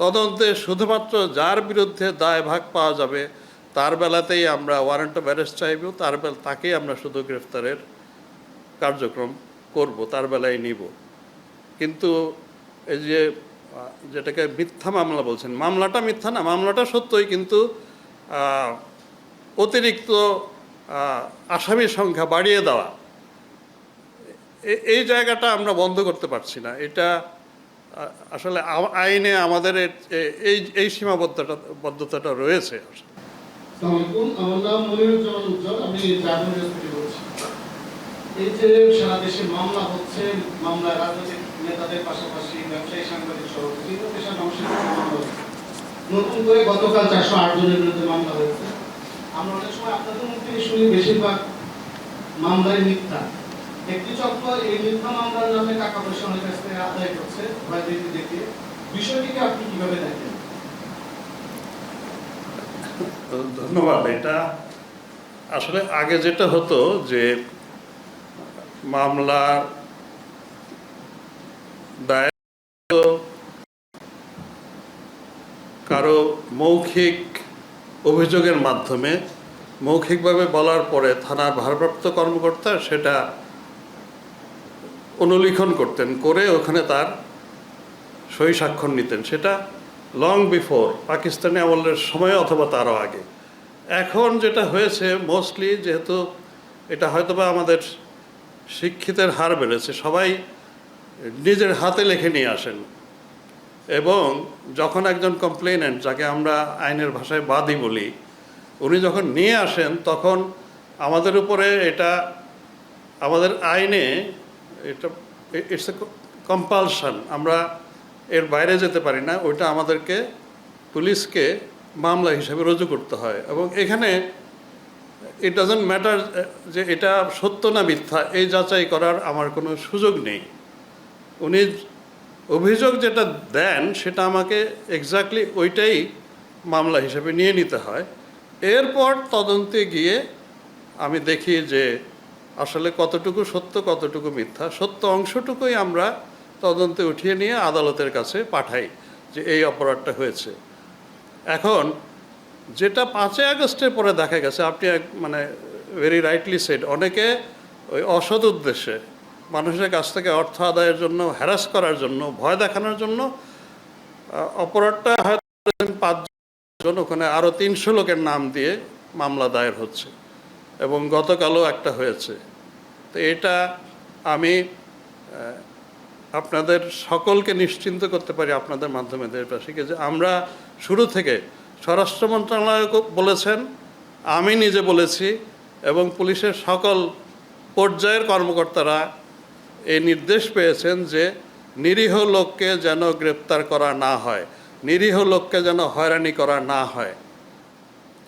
তদন্তে শুধুমাত্র যার বিরুদ্ধে দায় ভাগ পাওয়া যাবে, তার বেলাতেই আমরা ওয়ারেন্ট অফ অ্যারেস্ট চাইব, তার বেলা, তাকেই আমরা শুধু গ্রেফতারের কার্যক্রম করব, তার বেলায় নিব। কিন্তু এই যে, যেটাকে মিথ্যা মামলা বলছেন, মামলাটা মিথ্যা না, মামলাটা সত্যই কিন্তু অতিরিক্ত আসামির সংখ্যা বাড়িয়ে দেওয়া। এই জায়গাটা আমরা বন্ধ করতে পারছি না। এটা আসলে আইনে আমাদের এই এই সীমাবদ্ধতা বদ্ধতাটা রয়েছে। এই যে মামলা হচ্ছে মামলা রাজনৈতিক নতুন করে গতকাল চারশো আট জনের বিরুদ্ধে মামলা হয়েছে। আমরা অনেক সময় আপনাদের মুখ থেকে শুনি, বেশিরভাগ মামলায় মিথ্যা। একটি চক্র এই মিথ্যা মামলার নামে টাকা পয়সা অনেক কাছ আদায় করছে ভয়ভীতি দেখিয়ে বিষয়টিকে আপনি কীভাবে দেখেন? ধন্যবাদ, এটা আসলে আগে যেটা হতো যে মামলার দায়ের কারও মৌখিক অভিযোগের মাধ্যমে, মৌখিকভাবে বলার পরে থানার ভারপ্রাপ্ত কর্মকর্তা সেটা অনুলিখন করতেন, করে ওখানে তার সই স্বাক্ষর নিতেন। সেটা লং বিফোর পাকিস্তানি আমলের সময় অথবা তারও আগে। এখন যেটা হয়েছে মোস্টলি যেহেতু এটা হয়তোবা আমাদের শিক্ষিতের হার বেড়েছে, সবাই নিজের হাতে লেখে নিয়ে আসেন। এবং যখন একজন কমপ্লেনেন্ট যাকে আমরা আইনের ভাষায় বাদী বলি, উনি যখন নিয়ে আসেন, তখন আমাদের উপরে এটা, আমাদের আইনে এটা ইটস এ কম্পালশন আমরা এর বাইরে যেতে পারি না, ওইটা আমাদেরকে, পুলিশকে মামলা হিসেবে রুজু করতে হয়। এবং এখানে ইট ডাজন্ট ম্যাটার যে এটা সত্য না মিথ্যা, এই যাচাই করার আমার কোনো সুযোগ নেই। উনি অভিযোগ যেটা দেন, সেটা আমাকে এক্স্যাক্টলি ওইটাই মামলা হিসেবে নিয়ে নিতে হয়। এরপর তদন্তে গিয়ে আমি দেখি যে আসলে কতটুকু সত্য, কতটুকু মিথ্যা, সত্য অংশটুকুই আমরা তদন্তে উঠিয়ে নিয়ে আদালতের কাছে পাঠাই যে এই অপরাধটা হয়েছে। এখন যেটা পাঁচই আগস্টের পরে দেখা গেছে, আপনি এক মানে ভেরি রাইটলি সেড অনেকে ওই অসৎ উদ্দেশ্যে মানুষের কাছ থেকে অর্থ আদায়ের জন্য হ্যারাস করার জন্য, ভয় দেখানোর জন্য অপরাধটা হয়তো পাঁচজন, ওখানে আরও তিনশো লোকের নাম দিয়ে মামলা দায়ের হচ্ছে। এবং গতকালও একটা হয়েছে। তো এটা আমি আপনাদের সকলকে নিশ্চিন্ত করতে পারি আপনাদের মাধ্যমে দেশবাসীকে যে আমরা শুরু থেকে স্বরাষ্ট্র মন্ত্রণালয় বলেছেন, আমি নিজে বলেছি এবং পুলিশের সকল পর্যায়ের কর্মকর্তারা এই নির্দেশ পেয়েছেন যে নিরীহ লোককে যেন গ্রেপ্তার করা না হয়, নিরীহ লোককে যেন হয়রানি করা না হয়।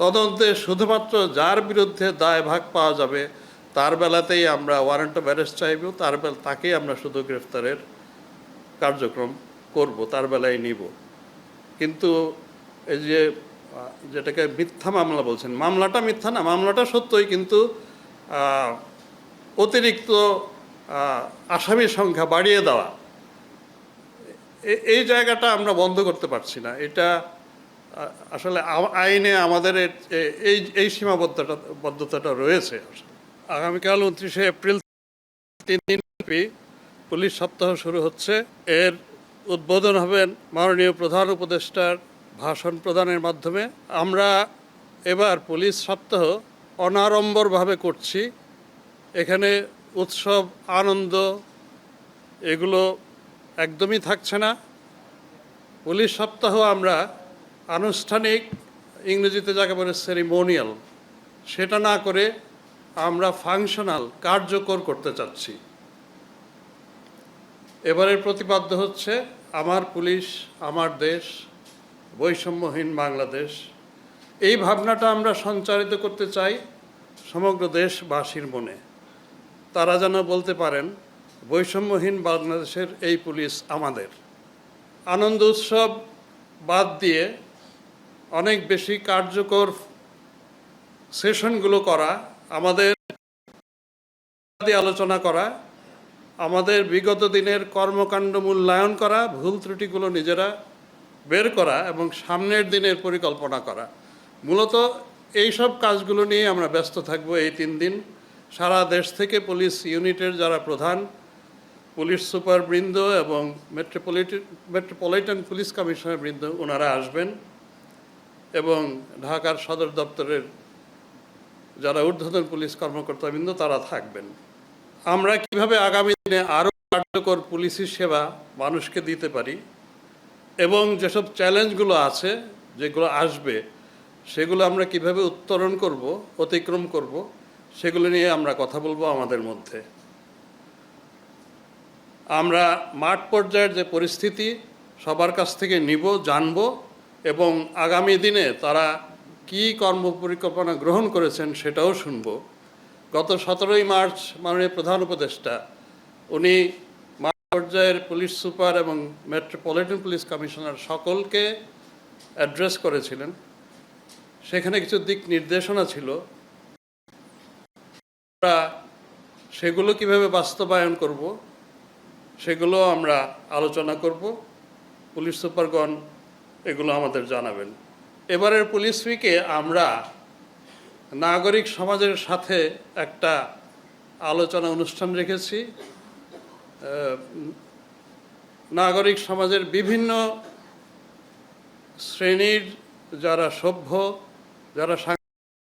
তদন্তে শুধুমাত্র যার বিরুদ্ধে দায় ভাগ পাওয়া যাবে তার বেলাতেই আমরা ওয়ারেন্ট অফ অ্যারেস্ট চাইব, তার বেলা, তাকেই আমরা শুধু গ্রেফতারের কার্যক্রম করব, তার বেলায় নিব। কিন্তু এই যে, যেটাকে মিথ্যা মামলা বলছেন, মামলাটা মিথ্যা না, মামলাটা সত্যই কিন্তু অতিরিক্ত আসামির সংখ্যা বাড়িয়ে দেওয়া। এই জায়গাটা আমরা বন্ধ করতে পারছি না। এটা আসলে আইনে আমাদের এই এই সীমাবদ্ধতা বদ্ধতাটা রয়েছে আসলে। আগামীকাল উনত্রিশে এপ্রিল তিন দিনব্যাপী পুলিশ সপ্তাহ শুরু হচ্ছে। এর উদ্বোধন হবেন মাননীয় প্রধান উপদেষ্টার ভাষণ প্রদানের মাধ্যমে। আমরা এবার পুলিশ সপ্তাহ অনাড়ম্বরভাবে করছি। এখানে উৎসব, আনন্দ, এগুলো একদমই থাকছে না। পুলিশ সপ্তাহ আমরা আনুষ্ঠানিক ইংরেজিতে যাকে বলে সেরিমোনিয়াল সেটা না করে আমরা ফাংশনাল কার্যকর করতে চাচ্ছি। এবারের প্রতিপাদ্য হচ্ছে, আমার পুলিশ, আমার দেশ, বৈষম্যহীন বাংলাদেশ। এই ভাবনাটা আমরা সঞ্চারিত করতে চাই সমগ্র দেশবাসীর মনে। তারা যেন বলতে পারেন, বৈষম্যহীন বাংলাদেশের এই পুলিশ আমাদের। আনন্দ উৎসব বাদ দিয়ে অনেক বেশি কার্যকর সেশনগুলো করা আমাদের আলোচনা করা, আমাদের বিগত দিনের কর্মকাণ্ড মূল্যায়ন করা, ভুল ত্রুটিগুলো নিজেরা বের করা এবং সামনের দিনের পরিকল্পনা করা। মূলত এই সব কাজগুলো নিয়ে আমরা ব্যস্ত থাকব এই তিন দিন। সারা দেশ থেকে পুলিশ ইউনিটের যারা প্রধান, পুলিশ সুপার বৃন্দ এবং মেট্রোপলিটন মেট্রোপলিটন পুলিশ কমিশনার বৃন্দ, ওনারা আসবেন এবং ঢাকার সদর দপ্তরের যারা ঊর্ধ্বতন পুলিশ কর্মকর্তাবৃন্দ তারা থাকবেন। আমরা কীভাবে আগামী দিনে আরও কার্যকর পুলিশি সেবা মানুষকে দিতে পারি এবং যেসব চ্যালেঞ্জগুলো আছে, যেগুলো আসবে, সেগুলো আমরা কীভাবে উত্তরণ করব, অতিক্রম করব, সেগুলো নিয়ে আমরা কথা বলব আমাদের মধ্যে। আমরা মাঠ পর্যায়ের যে পরিস্থিতি, সবার কাছ থেকে নিব, জানব এবং আগামী দিনে তারা কি কর্ম পরিকল্পনা গ্রহণ করেছেন সেটাও শুনব। গত সতেরোই মার্চ মাননীয় প্রধান উপদেষ্টা, উনি পর্যায়ের পুলিশ সুপার এবং মেট্রোপলিটন পুলিশ কমিশনার সকলকে অ্যাড্রেস করেছিলেন। সেখানে কিছু দিক নির্দেশনা ছিল। আমরা সেগুলো কীভাবে বাস্তবায়ন করব, সেগুলো আমরা আলোচনা করব। পুলিশ সুপারগণ এগুলো আমাদের জানাবেন। এবারের পুলিশ উইকে আমরা নাগরিক সমাজের সাথে একটা আলোচনা অনুষ্ঠান রেখেছি। নাগরিক সমাজের বিভিন্ন শ্রেণির যারা সভ্য, যারা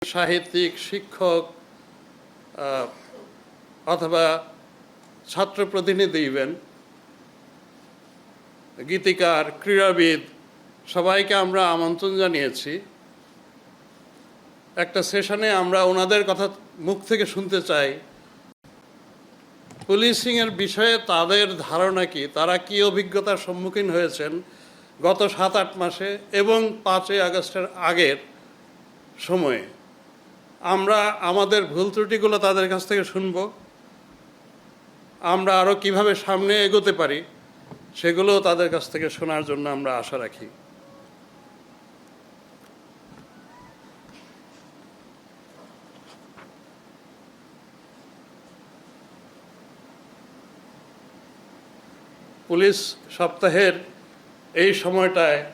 সাহিত্যিক, শিক্ষক অথবা ছাত্র প্রতিনিধি ইভেন, গীতিকার, ক্রীড়াবিদ সবাইকে আমরা আমন্ত্রণ জানিয়েছি। একটা সেশনে আমরা ওনাদের কথা মুখ থেকে শুনতে চাই। পুলিশিংয়ের বিষয়ে তাদের ধারণা কি? তারা কি অভিজ্ঞতার সম্মুখীন হয়েছেন গত সাত আট মাসে এবং পাঁচই আগস্টের আগের সময়ে? আমরা আমাদের ভুল ত্রুটিগুলো তাদের কাছ থেকে শুনব। আমরা আরও কীভাবে সামনে এগোতে পারি, সেগুলো তাদের কাছ থেকে শোনার জন্য আমরা আশা রাখি। পুলিশ সপ্তাহের এই সময়টায়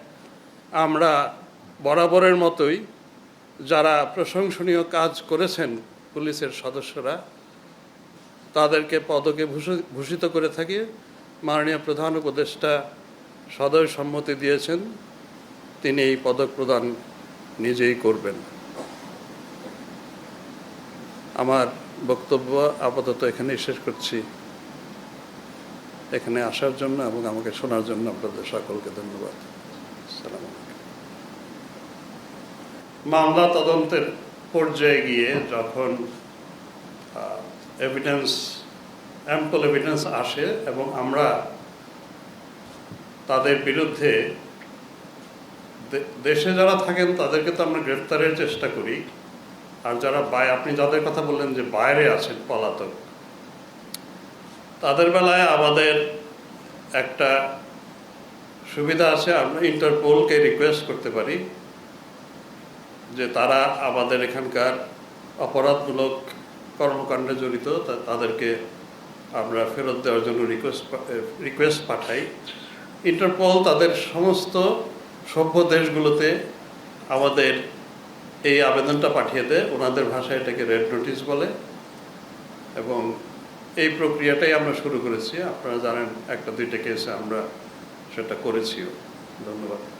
আমরা বরাবরের মতোই যারা প্রশংসনীয় কাজ করেছেন পুলিশের সদস্যরা, তাদেরকে পদকে ভূষ- ভূষিত করে থাকি। মাননীয় প্রধান উপদেষ্টা সদয় সম্মতি দিয়েছেন, তিনি এই পদক প্রদান নিজেই করবেন। আমার বক্তব্য আপাতত এখানেই শেষ করছি। এখানে আসার জন্য এবং আমাকে শোনার জন্য আপনাদের সকলকে ধন্যবাদ। মামলা তদন্তের পর্যায়ে গিয়ে যখন এভিডেন্স অ্যাম্পল এভিডেন্স আসে এবং আমরা তাদের বিরুদ্ধে দেশে যারা থাকেন তাদেরকে তো আমরা গ্রেফতারের চেষ্টা করি। আর যারা বাই, আপনি যাদের কথা বললেন যে বাইরে আছেন পলাতক তাদের বেলায় আমাদের একটা সুবিধা আছে, আমরা ইন্টারপোলকে রিকোয়েস্ট করতে পারি যে তারা আমাদের এখানকার অপরাধমূলক কর্মকাণ্ডে জড়িত তাদেরকে আমরা ফেরত দেওয়ার জন্য রিকোয়েস্ট রিকোয়েস্ট পাঠাই। ইন্টারপোল তাদের সমস্ত সভ্য দেশগুলোতে আমাদের এই আবেদনটা পাঠিয়ে দেয়। ওনাদের ভাষায় এটাকে রেড নোটিশ বলে এবং এই প্রক্রিয়াটাই আমরা শুরু করেছি। আপনারা জানেন একটা দুইটা কেসে আমরা সেটা করেছিও। ধন্যবাদ।